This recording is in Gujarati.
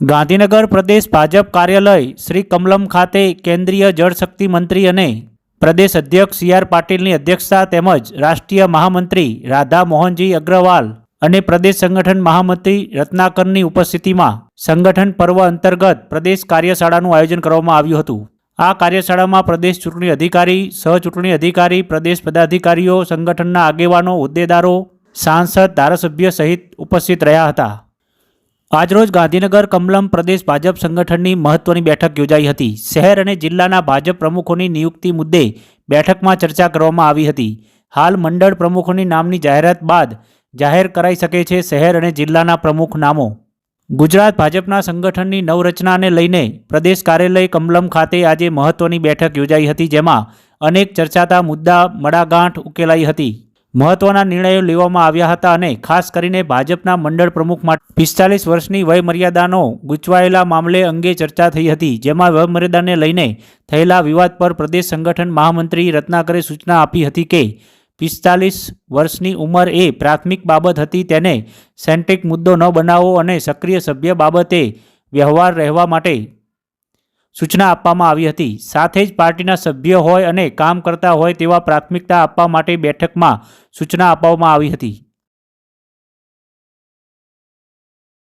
ગાંધીનગર પ્રદેશ ભાજપ કાર્યાલય શ્રી કમલમ ખાતે કેન્દ્રીય જળશક્તિ મંત્રી અને પ્રદેશ અધ્યક્ષ સી આર પાટીલની અધ્યક્ષતા તેમજ રાષ્ટ્રીય મહામંત્રી રાધા મોહનજી અગ્રવાલ અને પ્રદેશ સંગઠન મહામંત્રી રત્નાકરની ઉપસ્થિતિમાં સંગઠન પર્વ અંતર્ગત પ્રદેશ કાર્યશાળાનું આયોજન કરવામાં આવ્યું હતું. આ કાર્યશાળામાં પ્રદેશ ચૂંટણી અધિકારી, સહચૂંટણી અધિકારી, પ્રદેશ પદાધિકારીઓ, સંગઠનના આગેવાનો, હોદ્દેદારો, સાંસદ, ધારાસભ્ય સહિત ઉપસ્થિત રહ્યા હતા. આજરોજ ગાંધીનગર કમલમ પ્રદેશ ભાજપ સંગઠનની મહત્વની બેઠક યોજાઈ હતી. શહેર અને જિલ્લાના ભાજપ પ્રમુખોની નિયુક્તિ મુદ્દે બેઠકમાં ચર્ચા કરવામાં આવી હતી. હાલ મંડળ પ્રમુખોની નામની જાહેરાત બાદ જાહેર કરાઈ શકે છે શહેર અને જિલ્લાના પ્રમુખ નામો. ગુજરાત ભાજપના સંગઠનની નવરચનાને લઈને પ્રદેશ કાર્યાલય કમલમ ખાતે આજે મહત્વની બેઠક યોજાઈ હતી, જેમાં અનેક ચર્ચાતા મુદ્દા, મડાગાંઠ ઉકેલાઈ હતી. મહત્વના નિર્ણયો લેવામાં આવ્યા હતા અને ખાસ કરીને ભાજપના મંડળ પ્રમુખ માટે પિસ્તાલીસ વર્ષની વયમર્યાદાનો ગૂંચવાયેલા મામલે અંગે ચર્ચા થઈ હતી, જેમાં વયમર્યાદાને લઈને થયેલા વિવાદ પર પ્રદેશ સંગઠન મહામંત્રી રત્નાકરે સૂચના આપી હતી કે પિસ્તાલીસ વર્ષની ઉંમર એ પ્રાથમિક બાબત હતી, તેને સેન્ટ્રિક મુદ્દો ન બનાવવો અને સક્રિય સભ્ય બાબતે વ્યવહાર રહેવા માટે સૂચના આપવામાં આવી હતી. સાથે જ પાર્ટીના સભ્ય હોય અને કામ કરતા હોય તેવા પ્રાથમિકતા આપવા માટે બેઠકમાં સૂચના આપવામાં આવી હતી.